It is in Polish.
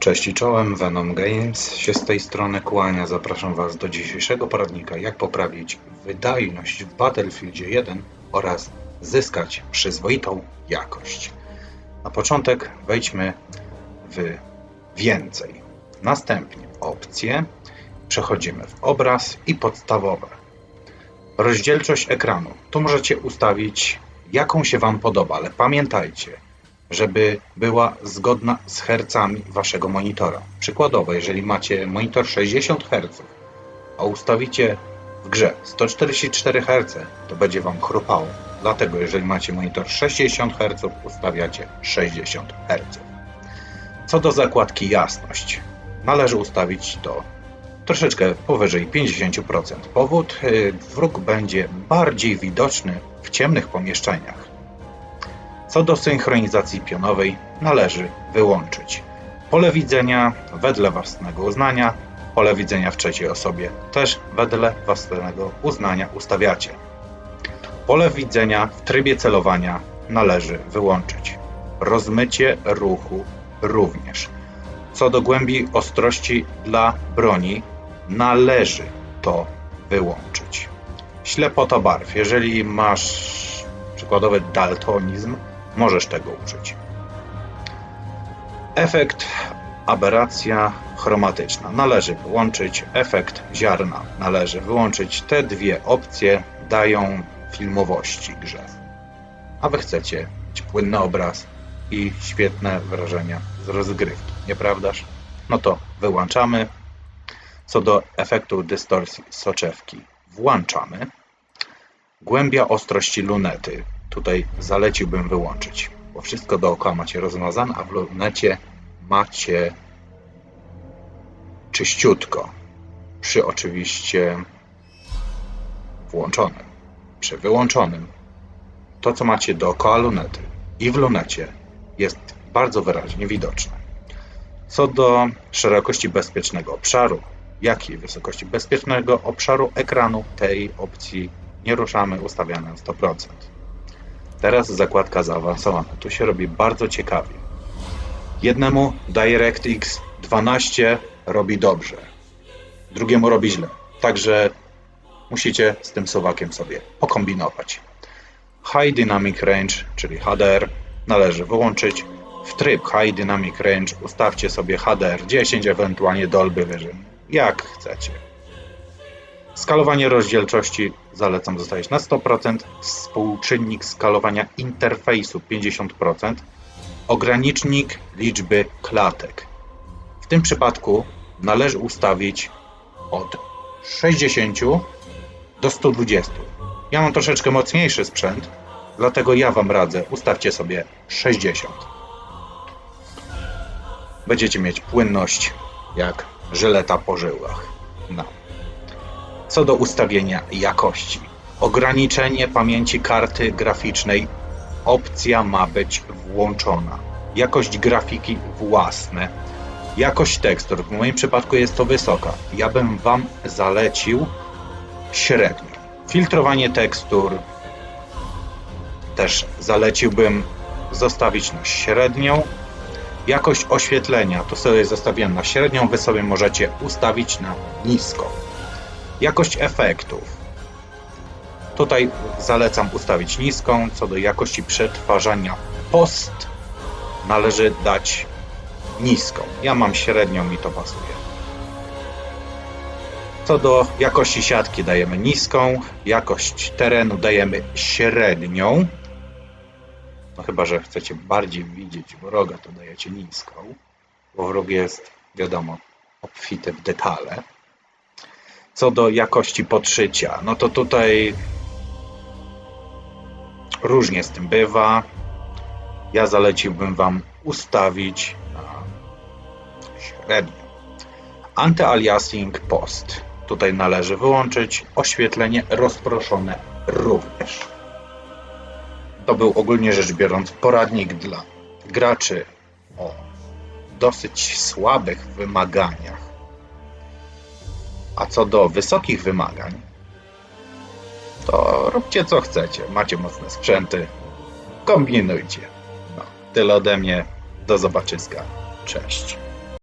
Cześć i czołem, Venom Games się z tej strony kłania. Zapraszam Was do dzisiejszego poradnika, jak poprawić wydajność w Battlefieldzie 1 oraz zyskać przyzwoitą jakość. Na początek wejdźmy w więcej. Następnie opcje, przechodzimy w obraz i podstawowe. Rozdzielczość ekranu. Tu możecie ustawić jaką się Wam podoba, ale pamiętajcie, żeby była zgodna z hercami waszego monitora. Przykładowo, jeżeli macie monitor 60 Hz, a ustawicie w grze 144 Hz, to będzie wam chrupało. Dlatego, jeżeli macie monitor 60 Hz, ustawiacie 60 Hz. Co do zakładki jasność, należy ustawić to troszeczkę powyżej 50%. Powód, y, wróg będzie bardziej widoczny w ciemnych pomieszczeniach. Co do synchronizacji pionowej, należy wyłączyć. Pole widzenia wedle własnego uznania, pole widzenia w trzeciej osobie też wedle własnego uznania ustawiacie. Pole widzenia w trybie celowania należy wyłączyć. Rozmycie ruchu również. Co do głębi ostrości dla broni, należy to wyłączyć. Ślepota barw. Jeżeli masz przykładowy daltonizm, możesz tego użyć. Efekt aberracja chromatyczna należy wyłączyć, efekt ziarna należy wyłączyć. Te dwie opcje dają filmowości grze. A wy chcecie mieć płynny obraz i świetne wrażenia z rozgrywki, nieprawdaż? No to wyłączamy. Co do efektu dystorsji soczewki, włączamy. Głębia ostrości lunety tutaj zaleciłbym wyłączyć, bo wszystko dookoła macie rozmazane, a w lunecie macie czyściutko. Przy oczywiście włączonym, przy wyłączonym. To, co macie dookoła lunety i w lunecie jest bardzo wyraźnie widoczne. Co do szerokości bezpiecznego obszaru, jak i wysokości bezpiecznego obszaru ekranu, tej opcji nie ruszamy, ustawiane na 100%. Teraz zakładka zaawansowana. Tu się robi bardzo ciekawie. Jednemu DirectX 12 robi dobrze, drugiemu robi źle. Także musicie z tym suwakiem sobie pokombinować. High Dynamic Range, czyli HDR, należy wyłączyć. W tryb High Dynamic Range ustawcie sobie HDR 10, ewentualnie Dolby Vision, jak chcecie. Skalowanie rozdzielczości zalecam zostawić na 100%, współczynnik skalowania interfejsu 50%, ogranicznik liczby klatek. W tym przypadku należy ustawić od 60 do 120. Ja mam troszeczkę mocniejszy sprzęt, dlatego ja Wam radzę, ustawcie sobie 60. Będziecie mieć płynność jak żyleta po żyłach. No. Co do ustawienia jakości. Ograniczenie pamięci karty graficznej. Opcja ma być włączona. Jakość grafiki własne. Jakość tekstur. W moim przypadku jest to wysoka. Ja bym Wam zalecił średnią. Filtrowanie tekstur też zaleciłbym zostawić na średnią. Jakość oświetlenia to sobie zostawiłem na średnią, Wy sobie możecie ustawić na nisko. Jakość efektów. Tutaj zalecam ustawić niską. Co do jakości przetwarzania post, należy dać niską. Ja mam średnią, mi to pasuje. Co do jakości siatki dajemy niską, jakość terenu dajemy średnią. No chyba, że chcecie bardziej widzieć wroga, to dajecie niską, bo wróg jest, wiadomo, obfity w detale. Co do jakości podszycia, no to tutaj różnie z tym bywa. Ja zaleciłbym Wam ustawić na średnio. Antyaliasing post. Tutaj należy wyłączyć oświetlenie rozproszone również. To był ogólnie rzecz biorąc poradnik dla graczy o dosyć słabych wymaganiach a co do wysokich wymagań, to róbcie co chcecie. Macie mocne sprzęty, kombinujcie. No, tyle ode mnie. Do zobaczyska. Cześć.